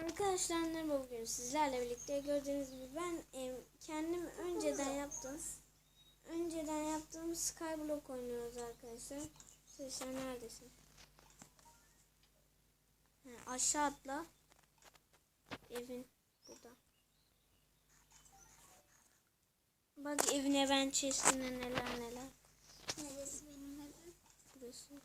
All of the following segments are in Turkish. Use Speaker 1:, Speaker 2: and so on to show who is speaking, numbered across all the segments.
Speaker 1: Arkadaşlar merhaba bugün sizlerle birlikte gördüğünüz gibi ben e, kendim önceden yaptım. Önceden yaptığım Skyblock oynuyoruz arkadaşlar. Sen neredesin? Ha, aşağı atla. Evin burada. Bak evine ben chestine neler neler.
Speaker 2: Neresi benim evim?
Speaker 1: Burası.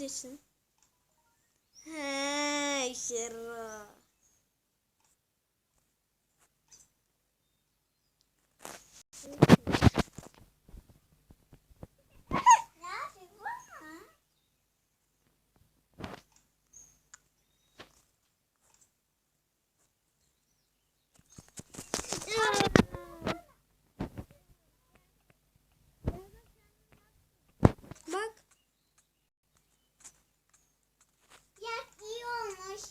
Speaker 1: Neredesin? He, Şero.
Speaker 2: Nerede bu? Ha?
Speaker 1: Bak.
Speaker 2: Ya iyi olmuş.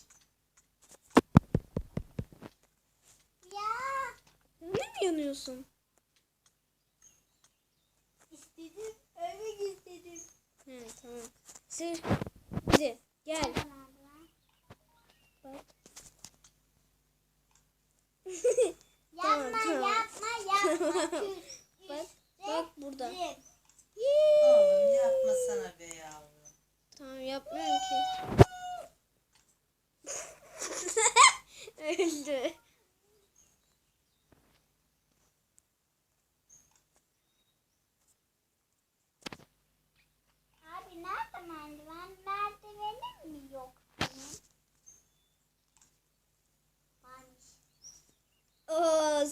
Speaker 2: Ya
Speaker 1: Ne mi yanıyorsun?
Speaker 2: istedim. Ölmek istedim.
Speaker 1: He, tamam. Sır. Hadi gel. Bak.
Speaker 2: Yapma
Speaker 1: tamam.
Speaker 2: yapma yapma.
Speaker 1: Bak, bak burada.
Speaker 3: Oğlum yapma sana be yavrum.
Speaker 1: Tamam yapmıyorum ki.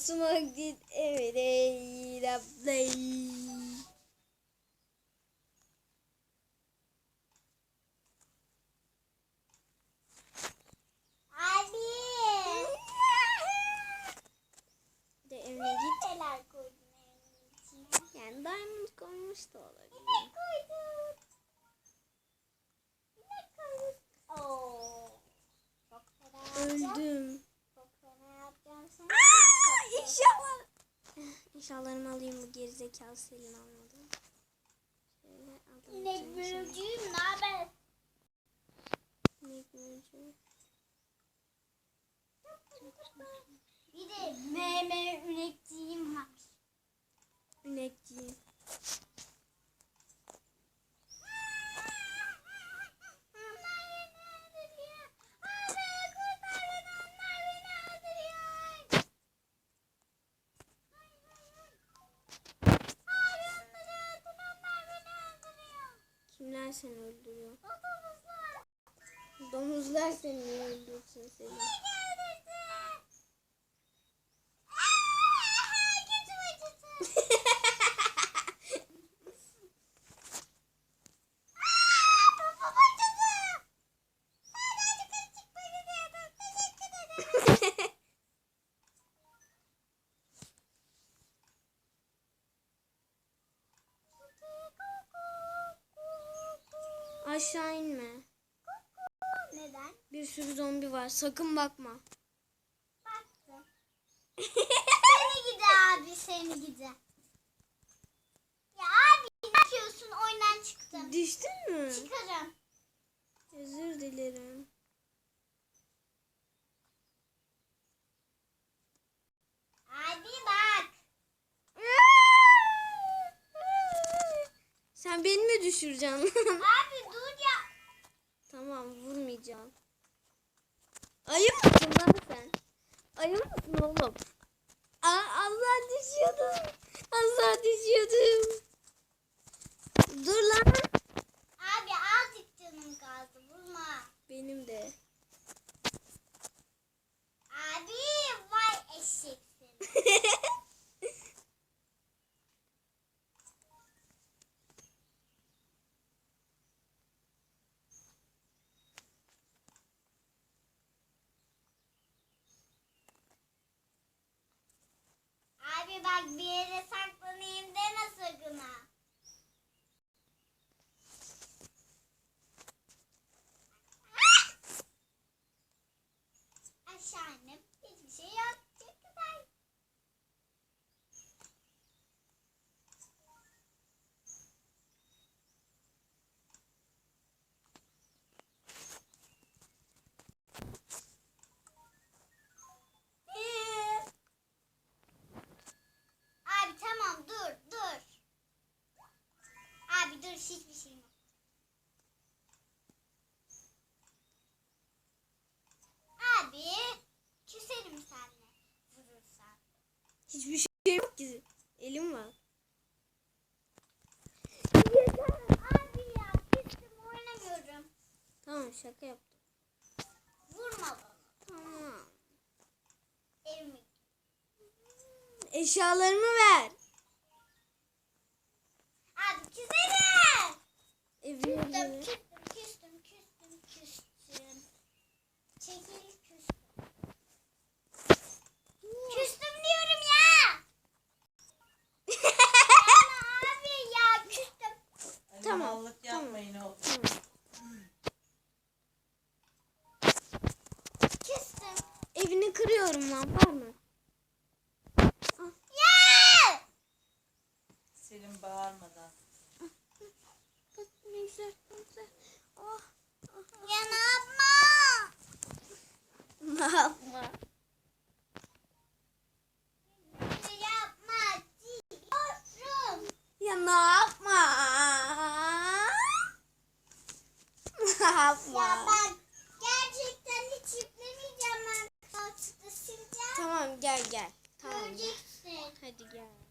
Speaker 1: Oh, smoked it every İnşallah'ımı alayım bu gerizekalı Selin almadım. Şöyle aldım. Canım
Speaker 2: bölücüyüm ne haber?
Speaker 1: bölücü.
Speaker 2: Bir de meme ürettiğim var.
Speaker 1: İnekçiyim. Kimler seni öldürüyor? Domuzlar seni öldürsün seni. Aşağı inme.
Speaker 2: Neden?
Speaker 1: Bir sürü zombi var. Sakın bakma.
Speaker 2: Baktım. seni gidi abi seni gidi. Ya abi ne yapıyorsun oyundan çıktım.
Speaker 1: Düştün mü?
Speaker 2: Çıkarım.
Speaker 1: Özür dilerim.
Speaker 2: Abi bak.
Speaker 1: Sen beni mi düşüreceksin?
Speaker 2: Abi dur ya.
Speaker 1: tamam vurmayacağım. Ayı mısın lan sen? Ayı mısın oğlum? Aa, Allah düşüyordum. Allah düşüyordum. Dur lan.
Speaker 2: Abi azıcık canım kaldı vurma.
Speaker 1: Benim de.
Speaker 2: Abi vay eşeksin. Abi bak bir yere saklanayım deme sakın ha.
Speaker 1: şaka yaptım.
Speaker 2: Vurma bana.
Speaker 1: Tamam.
Speaker 2: Evime.
Speaker 1: Eşyalarımı ver. Alıyorum lan var
Speaker 2: mı?
Speaker 3: Selim bağırmadan.
Speaker 1: Ne güzel. Oh.
Speaker 2: Ya ne yapma?
Speaker 1: Yapma?
Speaker 2: Yapma. Diyorsun.
Speaker 1: Ne yapma? Ne yapma?
Speaker 2: Ya bak
Speaker 1: again.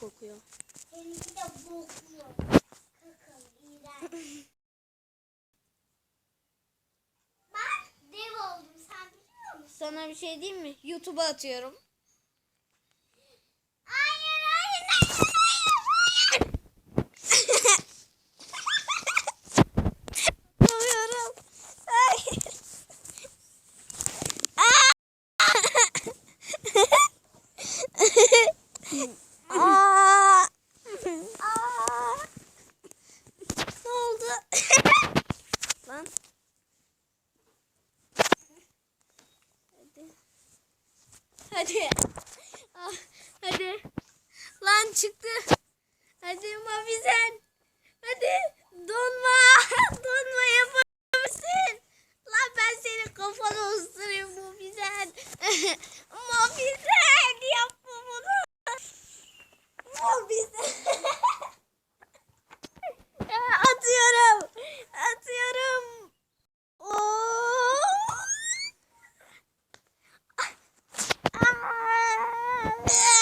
Speaker 1: kokuyor.
Speaker 2: Benimki de bokluyor. Kakın iğrenç. ben dev oldum sen biliyor musun?
Speaker 1: Sana bir şey diyeyim mi? YouTube'a atıyorum. Yeah.